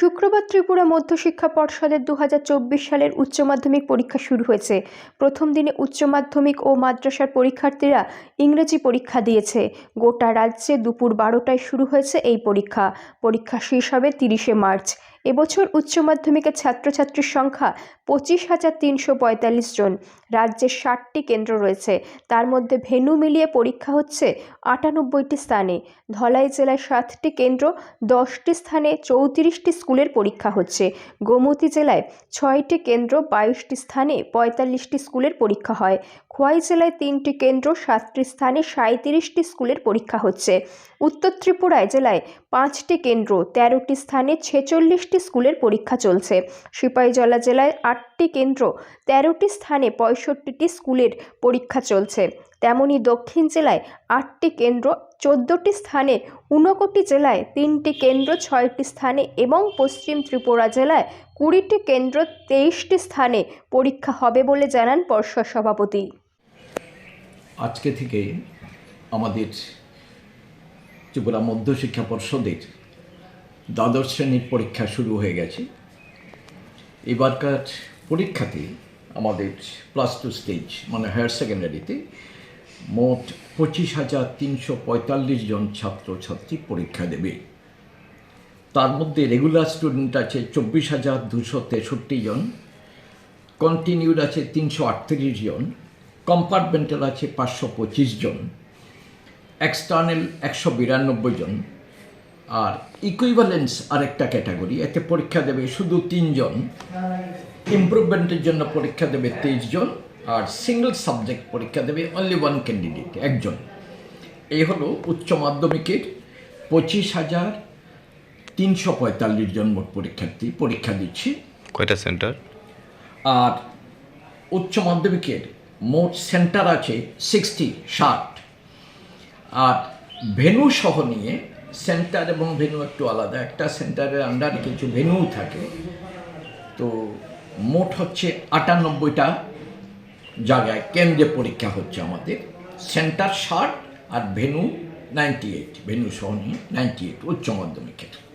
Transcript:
শুক্রবার ত্রিপুরা মধ্য শিক্ষা পর্ষদের দু হাজার চব্বিশ সালের উচ্চ মাধ্যমিক পরীক্ষা শুরু হয়েছে। প্রথম দিনে উচ্চ মাধ্যমিক ও মাদ্রাসার পরীক্ষার্থীরা ইংরেজি পরীক্ষা দিয়েছে। গোটা রাজ্যে দুপুর বারোটায় শুরু হয়েছে এই পরীক্ষা। পরীক্ষা শেষ হবে তিরিশে মার্চ। এবছর উচ্চ মাধ্যমিকের ছাত্রছাত্রীর সংখ্যা পঁচিশ হাজার তিনশো পঁয়তাল্লিশ জন। রাজ্যের ষাটটি কেন্দ্র রয়েছে। তার মধ্যে ভেন্যু মিলিয়ে পরীক্ষা হচ্ছে আটানব্বইটি স্থানে। ধলাই জেলায় সাতটি কেন্দ্র, দশটি স্থানে চৌত্রিশটি স্কুলের পরীক্ষা হচ্ছে। গোমতী জেলায় ছয়টি কেন্দ্র, বাইশটি স্থানে পঁয়তাল্লিশটি স্কুলের পরীক্ষা হয়। খোয়াই জেলায় তিনটি কেন্দ্র, সাতটি স্থানে সাঁইত্রিশটি স্কুলের পরীক্ষা হচ্ছে। উত্তর ত্রিপুরায় জেলায় পাঁচটি কেন্দ্র, তেরোটি স্থানে ছেচল্লিশটি স্কুলের পরীক্ষা চলছে। সিপাহীজলা জেলায় আটটি কেন্দ্র, তেরোটি স্থানে পঁয়ষট্টিটি স্কুলের পরীক্ষা চলছে। তেমনি দক্ষিণ জেলায় আটটি কেন্দ্র, চোদ্দোটি স্থানে ঊনকোটি জেলায় তিনটি কেন্দ্র, ছয়টি স্থানে এবং পশ্চিম ত্রিপুরা জেলায় কুড়িটি কেন্দ্র, তেইশটি স্থানে পরীক্ষা হবে বলে জানান পর্ষদ সভাপতি। আজকে থেকে আমাদের ত্রিপুরা মধ্যশিক্ষা পর্ষদের দ্বাদশ শ্রেণির পরীক্ষা শুরু হয়ে গেছে। এবারকার পরীক্ষাতে আমাদের প্লাস টু স্টেজ মানে হায়ার সেকেন্ডারিতে মোট পঁচিশ হাজার তিনশো পঁয়তাল্লিশ জন ছাত্রছাত্রী পরীক্ষা দেবে। তার মধ্যে রেগুলার স্টুডেন্ট আছে চব্বিশ হাজার দুশো তেষট্টি জন কন্টিনিউড আছে তিনশো আটত্রিশ জন কম্পার্টমেন্টাল আছে পাঁচশো পঁচিশ জন এক্সটার্নাল একশো বিরানব্বই জন আর ইকুইভ্যালেন্স আরেকটা ক্যাটাগরি এতে পরীক্ষা দেবে শুধু তিনজন। ইমপ্রুভমেন্টের জন্য পরীক্ষা দেবে তেইশ জন আর সিঙ্গল সাবজেক্ট পরীক্ষা দেবে অনলি ওয়ান ক্যান্ডিডেট একজন। এই হলো উচ্চ মাধ্যমিকের পঁচিশ হাজার তিনশো পঁয়তাল্লিশ জন মোট পরীক্ষার্থী পরীক্ষা দিচ্ছে। কয়টা সেন্টার আর উচ্চ মাধ্যমিকের মোট সেন্টার আছে সিক্সটি ষাট। আর ভেনু সহ নিয়ে সেন্টার এবং ভেনু একটু আলাদা। একটা সেন্টারের আন্ডার কিছু ভেনু থাকে। তো মোট হচ্ছে আটানব্বইটা জায়গায় কেন্দ্রে পরীক্ষা হচ্ছে আমাদের। সেন্টার ষাট আর ভেনু নাইনটি এইট ভেনু সহ নিয়ে নাইনটি এইট উচ্চ মাধ্যমিকের।